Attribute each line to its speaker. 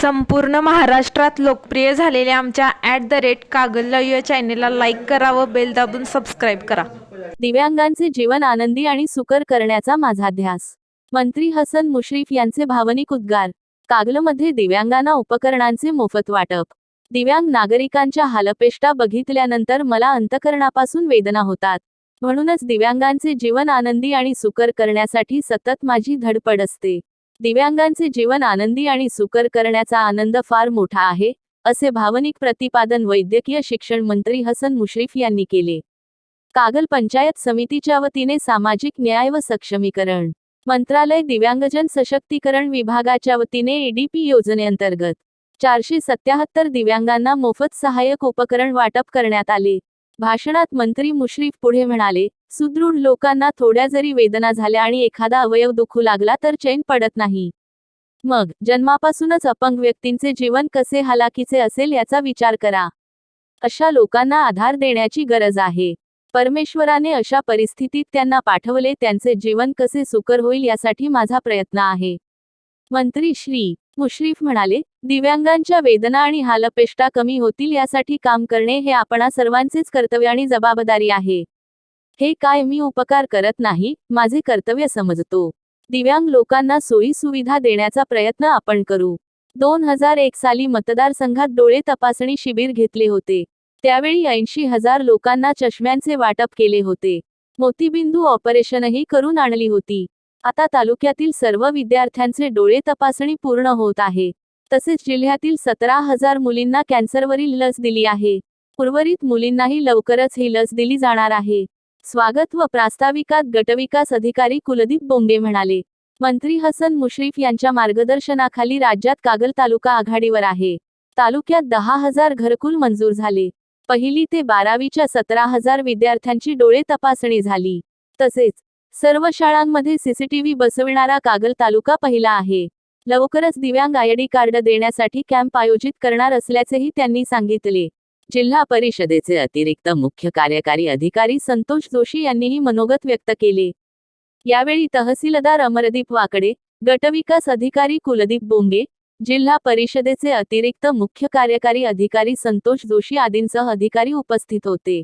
Speaker 1: संपूर्ण महाराष्ट्रात लोकप्रिय झालेल्या आमच्या ॲट द रेट कागल या चॅनेलला लाईक करा व बेल दाबून सबस्क्राईब करा.
Speaker 2: दिव्यांगांचे जीवन आनंदी आणि सुकर करण्याचा माझा ध्यास मंत्री हसन मुश्रीफ यांचे भावनिक उद्गार. कागलमध्ये दिव्यांगांना उपकरणांचे मोफत वाटप. दिव्यांग नागरिकांच्या हालपेष्टा बघितल्यानंतर मला अंतकरणापासून वेदना होतात. म्हणूनच दिव्यांगांचे जीवन आनंदी आणि सुकर करण्यासाठी सतत माझी धडपड असते. दिव्यांगांचे जीवन आनंदी आणि सुकर करण्याचा आनंद फार मोठा आहे असे भावनिक प्रतिपादन वैद्यकीय शिक्षण मंत्री हसन मुश्रीफ यांनी केले. कागल पंचायत समितीच्या वतीने सामाजिक न्याय व सक्षमीकरण. मंत्रालय दिव्यांगजन सशक्तीकरण विभागाच्या वतीने एडीपी योजनेअंतर्गत चारशे सत्याहत्तर दिव्यांगांना मोफत सहाय्यक उपकरण वाटप करण्यात आले. भाषणात मंत्री मुश्रीफ पुढे म्हणाले सुदृढ लोकांना थोड्या जरी वेदना झाल्या आणि एखादा अवयव दुखू लागला तर चैन पडत नाही. मग जन्मापासूनच अपंग व्यक्तींचे जीवन कसे हालाकीचे असेल याचा विचार करा. अशा लोकांना आधार देण्याची गरज आहे. परमेश्वराने अशा परिस्थितीत त्यांना पाठवले त्यांचे जीवन कसे सुकर होईल यासाठी माझा प्रयत्न आहे. मंत्री श्री. मुश्रीफ म्हणाले दिव्यांगांच्या वेदना आणि हालपेष्टा कमी होतील यासाठी काम करणे हे आपणा सर्वांचेच कर्तव्य आणि जबाबदारी आहे. हे काय मी उपकार करत नाही माझे कर्तव्य समजतो. दिव्यांग लोकांना सोयी सुविधा देण्याचा प्रयत्न आपण करू. दोन हजार एक साली मतदारसंघात डोळे तपासणी शिबिर घेतले होते. त्यावेळी ऐंशी हजार लोकांना चष्म्यांचे वाटप केले होते. मोतीबिंदू ऑपरेशनही करून आणली होती. आता तालुक्यातील सर्व विद्यार्थ्यांचे डोळे तपासणी पूर्ण होत आहे. तसेच जिल्ह्यातील सतरा हजार मुलींना कॅन्सरवरील लस दिली आहे. उर्वरित मुलींनाही लवकरच ही लस दिली जाणार आहे. स्वागत व प्रास्ताविकात गटविकास अधिकारी कुलदीप बोंगे म्हणाले. मंत्री हसन मुश्रीफ यांच्या मार्गदर्शनाखाली राज्यात कागल तालुका आघाडीवर आहे. तालुक्यात दहा हजार घरकुल मंजूर झाले. पहिली ते बारावीच्या सतरा हजार विद्यार्थ्यांची डोळे तपासणी झाली. तसेच सर्व शाळांमध्ये सीसीटीव्ही बसविणारा कागल तालुका पहिला आहे. लवकरच दिव्यांग आयडी कार्ड देण्यासाठी कॅम्प आयोजित करणार असल्याचेही त्यांनी सांगितले. जिल्हा परिषदेचे अतिरिक्त मुख्य कार्यकारी अधिकारी संतोष जोशी यांनीही मनोगत व्यक्त केले. यावेळी तहसीलदार अमरदीप वाकडे गटविकास अधिकारी कुलदीप बोंगे जिल्हा परिषदेचे अतिरिक्त मुख्य कार्यकारी अधिकारी संतोष जोशी आदींसह अधिकारी उपस्थित होते.